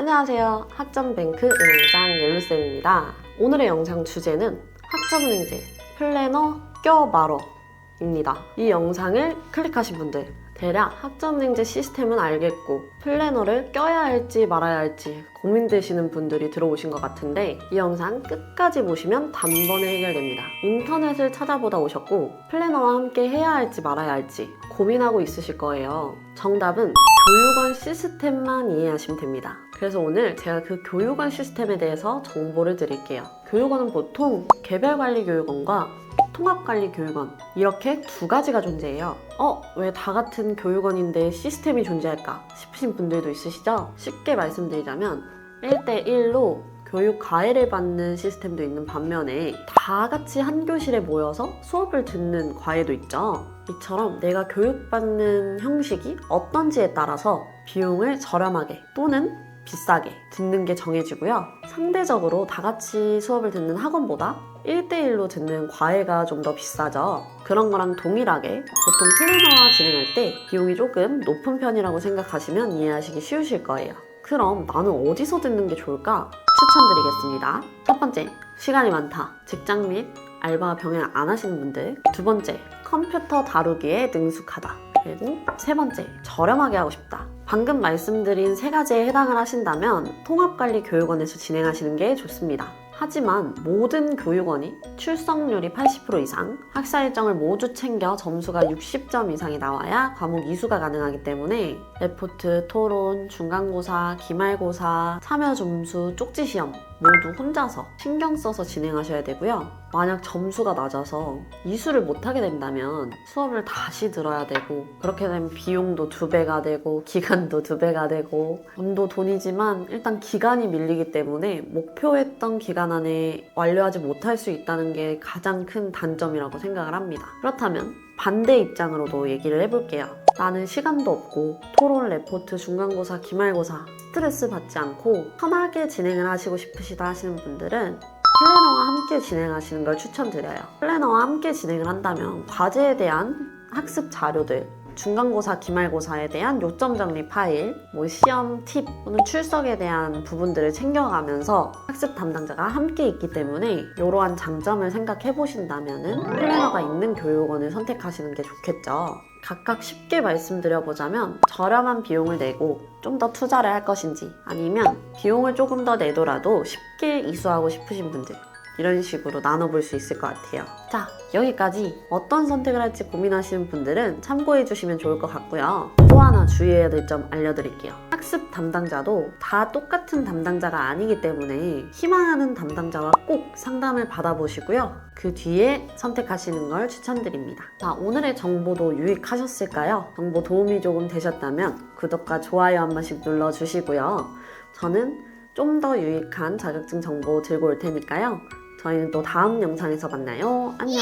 안녕하세요. 학점뱅크 은행장 옐루쌤입니다. 오늘의 영상 주제는 학점은행제 플래너 껴말어입니다. 이 영상을 클릭하신 분들 대략 학점은행제 시스템은 알겠고 플래너를 껴야 할지 말아야 할지 고민되시는 분들이 들어오신 것 같은데 이 영상 끝까지 보시면 단번에 해결됩니다. 인터넷을 찾아보다 오셨고 플래너와 함께 해야 할지 말아야 할지 고민하고 있으실 거예요. 정답은 교육원 시스템만 이해하시면 됩니다. 그래서 오늘 제가 그 교육원 시스템에 대해서 정보를 드릴게요. 교육원은 보통 개별관리교육원과 통합관리교육원 이렇게 두 가지가 존재해요. 어? 왜 다 같은 교육원인데 시스템이 존재할까 싶으신 분들도 있으시죠? 쉽게 말씀드리자면 1대1로 교육 과외를 받는 시스템도 있는 반면에 다 같이 한 교실에 모여서 수업을 듣는 과외도 있죠. 이처럼 내가 교육받는 형식이 어떤지에 따라서 비용을 저렴하게 또는 비싸게 듣는 게 정해지고요. 상대적으로 다 같이 수업을 듣는 학원보다 1대1로 듣는 과외가 좀 더 비싸죠. 그런 거랑 동일하게 보통 플래너와 진행할 때 비용이 조금 높은 편이라고 생각하시면 이해하시기 쉬우실 거예요. 그럼 나는 어디서 듣는 게 좋을까? 추천드리겠습니다. 첫 번째, 시간이 많다. 직장 및 알바 병행 안 하시는 분들. 두 번째, 컴퓨터 다루기에 능숙하다. 그리고 세 번째, 저렴하게 하고 싶다. 방금 말씀드린 세 가지에 해당을 하신다면 통합관리 교육원에서 진행하시는 게 좋습니다. 하지만 모든 교육원이 출석률이 80% 이상, 학사 일정을 모두 챙겨 점수가 60점 이상이 나와야 과목 이수가 가능하기 때문에 레포트, 토론, 중간고사, 기말고사, 참여 점수, 쪽지 시험 모두 혼자서 신경 써서 진행하셔야 되고요. 만약 점수가 낮아서 이수를 못하게 된다면 수업을 다시 들어야 되고 그렇게 되면 비용도 두 배가 되고 기간도 두 배가 되고 돈도 돈이지만 일단 기간이 밀리기 때문에 목표했던 기간 안에 완료하지 못할 수 있다는 게 가장 큰 단점이라고 생각을 합니다. 그렇다면 반대 입장으로도 얘기를 해볼게요. 나는 시간도 없고 토론, 레포트, 중간고사, 기말고사 스트레스 받지 않고 편하게 진행을 하시고 싶으시다 하시는 분들은 플래너와 함께 진행하시는 걸 추천드려요. 플래너와 함께 진행을 한다면 과제에 대한 학습 자료들, 중간고사, 기말고사에 대한 요점 정리 파일, 뭐 시험 팁 또는 출석에 대한 부분들을 챙겨가면서 학습 담당자가 함께 있기 때문에 이러한 장점을 생각해 보신다면 플래너가 있는 교육원을 선택하시는 게 좋겠죠. 각각 쉽게 말씀드려보자면 저렴한 비용을 내고 좀 더 투자를 할 것인지 아니면 비용을 조금 더 내더라도 쉽게 이수하고 싶으신 분들 이런 식으로 나눠볼 수 있을 것 같아요. 자, 여기까지 어떤 선택을 할지 고민하시는 분들은 참고해 주시면 좋을 것 같고요. 또 하나 주의해야 될 점 알려드릴게요. 학습 담당자도 다 똑같은 담당자가 아니기 때문에 희망하는 담당자와 꼭 상담을 받아보시고요. 그 뒤에 선택하시는 걸 추천드립니다. 자, 오늘의 정보도 유익하셨을까요? 정보 도움이 조금 되셨다면 구독과 좋아요 한 번씩 눌러주시고요. 저는 좀 더 유익한 자격증 정보 들고 올 테니까요. 저희는 또 다음 영상에서 만나요. 안녕!